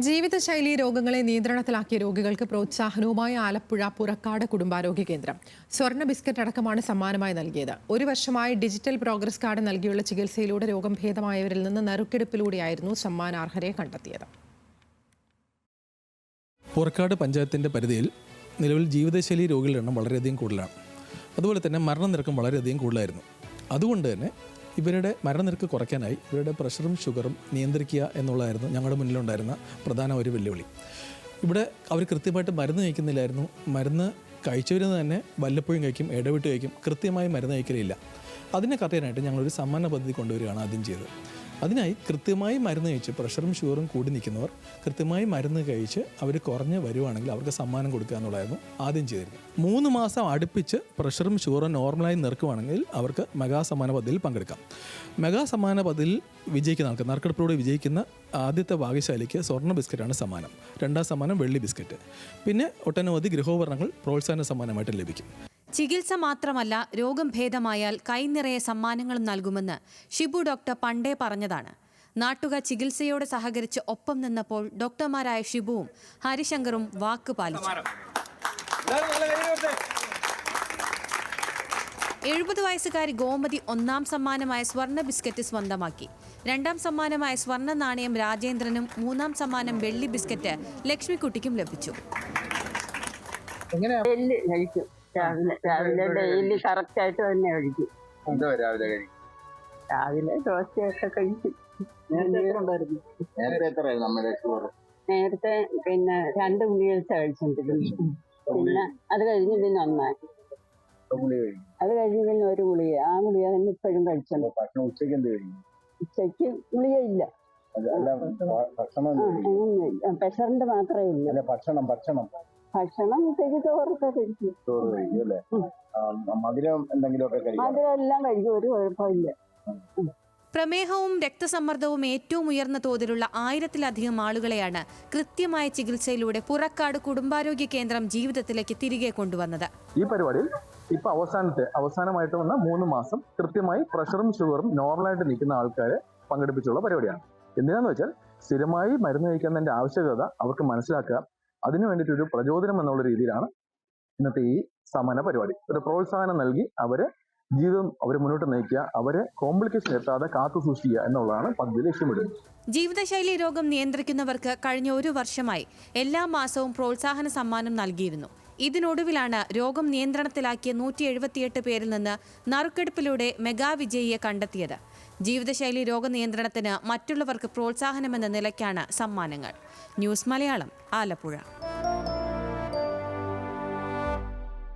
ജീവിതശൈലി രോഗങ്ങളെ നിയന്ത്രണത്തിലാക്കിയ രോഗികൾക്ക് പ്രോത്സാഹനവുമായി ആലപ്പുഴ പുറക്കാട് കുടുംബാരോഗ്യ കേന്ദ്രം സ്വർണ ബിസ്ക്കറ്റ് അടക്കമാണ് സമ്മാനമായി നൽകിയത്. ഒരു വർഷമായി ഡിജിറ്റൽ പ്രോഗ്രസ് കാർഡ് നൽകിയുള്ള ചികിത്സയിലൂടെ രോഗം ഭേദമായവരിൽ നിന്ന് നറുക്കെടുപ്പിലൂടെയായിരുന്നു സമ്മാനാർഹരെ കണ്ടെത്തിയത്. പുറക്കാട് പഞ്ചായത്തിന്റെ പരിധിയിൽ നിലവിൽ ജീവിതശൈലി രോഗികളുടെ എണ്ണം വളരെയധികം കൂടുതലാണ്. അതുപോലെ തന്നെ മരണനിരക്കും വളരെയധികം കൂടുതലായിരുന്നു. അതുകൊണ്ട് തന്നെ ഇവരുടെ മരണനിരക്ക് കുറയ്ക്കാനായി ഇവരുടെ പ്രഷറും ഷുഗറും നിയന്ത്രിക്കുക എന്നുള്ളതായിരുന്നു ഞങ്ങളുടെ മുന്നിലുണ്ടായിരുന്ന പ്രധാന ഒരു വെല്ലുവിളി. ഇവിടെ അവർ കൃത്യമായിട്ട് മരുന്ന് കഴിക്കുന്നില്ലായിരുന്നു. മരുന്ന് കഴിച്ചവരിൽ നിന്ന് തന്നെ വല്ലപ്പോഴും കഴിക്കും ഇടവിട്ട് കഴിക്കും. കൃത്യമായി മരുന്ന് കഴിക്കലില്ല. അതിനെ കറിയാനായിട്ട് ഞങ്ങളൊരു സമ്മാന പദ്ധതി കൊണ്ടുവരികയാണ് ആദ്യം ചെയ്തത്. അതിനായി കൃത്യമായി മരുന്ന് കഴിച്ച് പ്രഷറും ഷുഗറും കൂടി നിൽക്കുന്നവർ കൃത്യമായി മരുന്ന് കഴിച്ച് അവർ കുറഞ്ഞ് വരുവാണെങ്കിൽ അവർക്ക് സമ്മാനം കൊടുക്കുക എന്നുള്ളതായിരുന്നു ആദ്യം ചെയ്തിരുന്നത്. മൂന്ന് മാസം അടുപ്പിച്ച് പ്രഷറും ഷുഗറും നോർമലായി നിൽക്കുവാണെങ്കിൽ അവർക്ക് മെഗാ സമ്മാന പദ്ധതിയിൽ പങ്കെടുക്കാം. മെഗാ സമ്മാന പദ്ധതിയിൽ വിജയിക്കുന്ന ആൾക്ക് നറുക്കെടുപ്പിലൂടെ വിജയിക്കുന്ന ആദ്യത്തെ ഭാഗ്യശാലിക്ക് സ്വർണ ബിസ്ക്കറ്റാണ് സമ്മാനം. രണ്ടാം സമ്മാനം വെള്ളി ബിസ്ക്കറ്റ്. പിന്നെ ഒട്ടനവധി ഗൃഹോപകരണങ്ങൾ പ്രോത്സാഹന സമ്മാനമായിട്ട് ലഭിക്കും. ചികിത്സ മാത്രമല്ല രോഗം ഭേദമായാൽ കൈനിറയെ സമ്മാനങ്ങളും നൽകുമെന്ന് ഷിബു ഡോക്ടർ പണ്ടേ പറഞ്ഞതാണ്. നാട്ടുകാർ ചികിത്സയോടെ സഹകരിച്ച് ഒപ്പം നിന്നപ്പോൾ ഡോക്ടർമാരായ ഷിബുവും ഹരിശങ്കറും വാക്ക് പാലിച്ചു. എഴുപത് വയസ്സുകാരി ഗോമതി ഒന്നാം സമ്മാനമായ സ്വർണ ബിസ്ക്കറ്റ് സ്വന്തമാക്കി. രണ്ടാം സമ്മാനമായ സ്വർണ നാണയം രാജേന്ദ്രനും മൂന്നാം സമ്മാനം വെള്ളി ബിസ്ക്കറ്റ് ലക്ഷ്മിക്കുട്ടിക്കും ലഭിച്ചു. രാവിലെ രാവിലെ ഡെയിലി കറക്റ്റ് ആയിട്ട് തന്നെ കഴിക്കും. എന്തോ രാവിലെ കഴിക്കും. രാവിലെ ദോശയൊക്കെ കഴിക്കും നേരത്തെ എത്രയായിരുന്നു അമ്മയുടെ ഷുഗർ നേരത്തെ പിന്നെ രണ്ട് ഗുളികച്ച കഴിച്ചിട്ടുണ്ട് പിന്നെ അത് കഴിഞ്ഞ് പിന്നെ ഒന്നായി അത് കഴിഞ്ഞ് പിന്നെ ഒരു ഉളി ആ ഗുളിക തന്നെ ഇപ്പോഴും കഴിച്ചോണ്ട്. ഉച്ചയ്ക്ക് ഉച്ചയ്ക്ക് എന്ത് കഴിക്കും ഉച്ചയ്ക്ക് ഭ- ഭക്ഷണം പ്രഷറിന്റെ മാത്രമേ ഇല്ല ഭക്ഷണം ഭക്ഷണം. ഭക്ഷണം ഉച്ചയ്ക്ക് ചോറൊക്കെ കഴിക്കും. ചോറ് കഴിക്കും അല്ലേ? ആ, മധുരം എന്തെങ്കിലുമൊക്കെ കഴിക്കും? ഒരു കുഴപ്പമില്ല. പ്രമേഹവും രക്തസമ്മർദ്ദവും ഏറ്റവും ഉയർന്ന തോതിലുള്ള ആയിരത്തിലധികം ആളുകളെയാണ് കൃത്യമായ ചികിത്സയിലൂടെ പുറക്കാട് കുടുംബാരോഗ്യ കേന്ദ്രം ജീവിതത്തിലേക്ക് തിരികെ കൊണ്ടുവന്നത്. ഈ പരിപാടിയിൽ ഇപ്പൊ അവസാനത്തെ അവസാനമായിട്ട് വന്ന മൂന്ന് മാസം കൃത്യമായി പ്രഷറും ഷുഗറും നോർമലായിട്ട് നിൽക്കുന്ന ആൾക്കാരെ പങ്കെടുപ്പിച്ചുള്ള പരിപാടിയാണ്. എന്തിനാന്ന് വെച്ചാൽ സ്ഥിരമായി മരുന്ന് കഴിക്കുന്നതിന്റെ ആവശ്യകത അവർക്ക് മനസ്സിലാക്കുക അതിനു വേണ്ടിയിട്ട് ഒരു പ്രചോദനം എന്നുള്ള രീതിയിലാണ് ഇന്നത്തെ ഈ സമ്മാന പരിപാടി. ഒരു പ്രോത്സാഹനം നൽകി അവരെ ജീവിതം അവരെ മുന്നോട്ട് നയിക്കുക അവരെ കോംപ്ലിക്കേഷൻ എത്താതെ കാത്തു സൂക്ഷിക്കുക എന്നുള്ളതാണ് പദ്ധതി ലക്ഷ്യമിടുന്നത്. ജീവിതശൈലി രോഗം നിയന്ത്രിക്കുന്നവർക്ക് കഴിഞ്ഞ ഒരു വർഷമായി എല്ലാ മാസവും പ്രോത്സാഹന സമ്മാനം നൽകിയിരുന്നു. ഇതിനൊടുവിലാണ് രോഗം നിയന്ത്രണത്തിലാക്കിയ നൂറ്റി എഴുപത്തിയെട്ട് പേരിൽ നിന്ന് നറുക്കെടുപ്പിലൂടെ മെഗാ വിജയിയെ കണ്ടെത്തിയത്. ജീവിതശൈലി രോഗനിയന്ത്രണത്തിന് മറ്റുള്ളവർക്ക് പ്രോത്സാഹനമെന്ന നിലയ്ക്കാണ് സമ്മാനങ്ങൾ. ന്യൂസ് മലയാളം ആലപ്പുഴ.